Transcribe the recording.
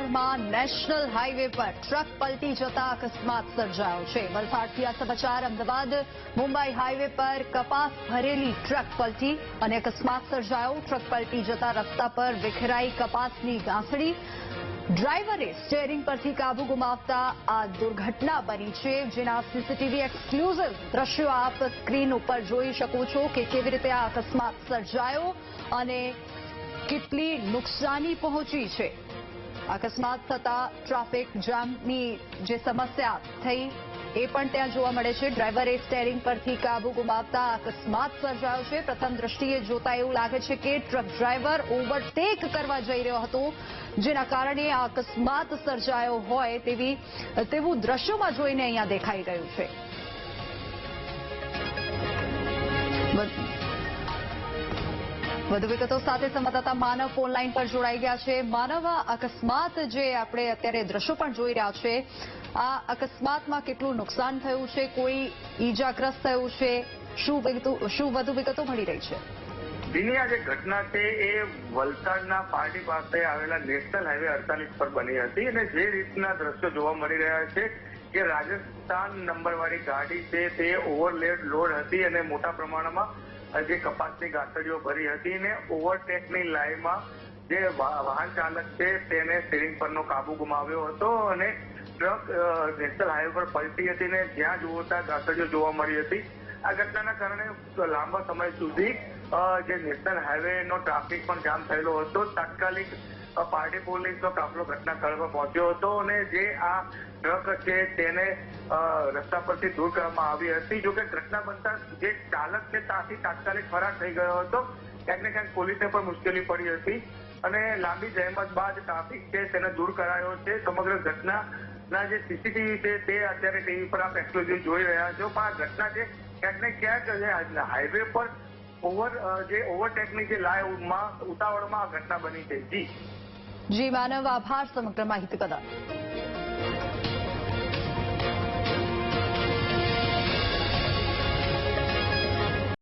વલસાડમાં national highway પર truck પલટી જતા અકસ્માત સર્જાયો છે. વલસાડથી આ સમાચાર અમદાવાદ. મુંબઈ હાઈવે પર કપાસ ભરેલી ટ્રક પલટી અને અકસ્માત સર્જાયો. ટ્રક પલટી જતા રસ્તા પર વિખેરાઈ કપાસની ગાંસડી ડ્રાઈવરે સ્ટેરિંગ પરથી કાબુ ગુમાવતા આ દુર્ઘટના બની છે. જેના સીસીટીવી એક્સક્લુઝિવ દ્રશ્યો આપ સ્ક્રીન ઉપર જોઈ શકો છો કે કેવી રીતે આ અકસ્માત સર્જાયો અને કેટલી નુકસાની પહોંચી છે. અકસ્માત થતા ટ્રાફિક જામની જે સમસ્યા થઈ એ પણ ત્યાં જોવા મળે છે. ડ્રાઈવરે સ્ટેરિંગ પરથી કાબુ ગુમાવતા અકસ્માત સર્જાયો છે. પ્રથમ દ્રષ્ટિએ જોતા એવું લાગે છે કે ટ્રક ડ્રાઈવર ઓવરટેક કરવા જઈ રહ્યો હતો, જેના કારણે આ અકસ્માત સર્જાયો હોય તેવી, તેવું દ્રશ્યોમાં જોઈને અહીંયા દેખાઈ રહ્યું છે. વધુ વિગતો સાથે સંવાદદાતા માનવ ફોનલાઈન પર જોડાઈ ગયા છે. માનવ અકસ્માત જે આપણે અત્યારે દ્રશ્યો પણ જોઈ રહ્યા છે, આ અકસ્માતમાં કેટલું નુકસાન થયું છે, કોઈ ઈજાગ્રસ્ત થયું છે, શું વધુ વિગતો મળી રહી છે? દિની આ જે ઘટના છે એ વલસાડના પાર્ટી પાસે આવેલા નેશનલ હાઈવે અડતાલીસ પર બની હતી અને જે રીતના દ્રશ્યો જોવા મળી રહ્યા છે કે રાજસ્થાન નંબરવાળી ગાડી છે તે ઓવરલેડ લોડ હતી અને મોટા પ્રમાણમાં જે કપાસની ગાંઠડીઓ ભરી હતી ને ઓવરટેકની લાઈનમાં જે વાહન ચાલક છે તેને સ્ટીરિંગ પરનો કાબુ ગુમાવ્યો હતો અને ટ્રક નેશનલ હાઈવે પર પલટી હતી ને જ્યાં જોતા ગાંઠડીઓ જોવા મળી હતી. આ ઘટનાના કારણે લાંબા સમય સુધી જે નેશનલ હાઈવે નો ટ્રાફિક પણ જામ થયેલો હતો, તાત્કાલિક પાર્ટી પોલીસનો કાફલો ઘટના સ્થળ પર પહોંચ્યો હતો અને જે આ ટ્રક છે તેને રસ્તા પરથી દૂર કરવામાં આવી હતી. જોકે ઘટના બનતા જે ચાલક છે ત્યાંથી તાત્કાલિક ફરાર થઈ ગયો હતો. ક્યાંક ને ક્યાંક પોલીસને પણ મુશ્કેલી પડી હતી અને લાંબી જહેમત બાદ ટ્રાફિક છે તેને દૂર કરાયો છે. સમગ્ર ઘટનાના જે સીસીટીવી છે તે અત્યારે ટીવી પર આપ એક્સક્લુઝિવ જોઈ રહ્યા છો. પણ આ ઘટના છે ક્યાંક ને ક્યાંક હાઈવે પર ઓવર જે ઓવરટેકની જે લાઈવમાં ઉતાવળમાં ઘટના બની છે. જી. જી, માનવ આભાર, સમગ્ર માહિતી બદલ.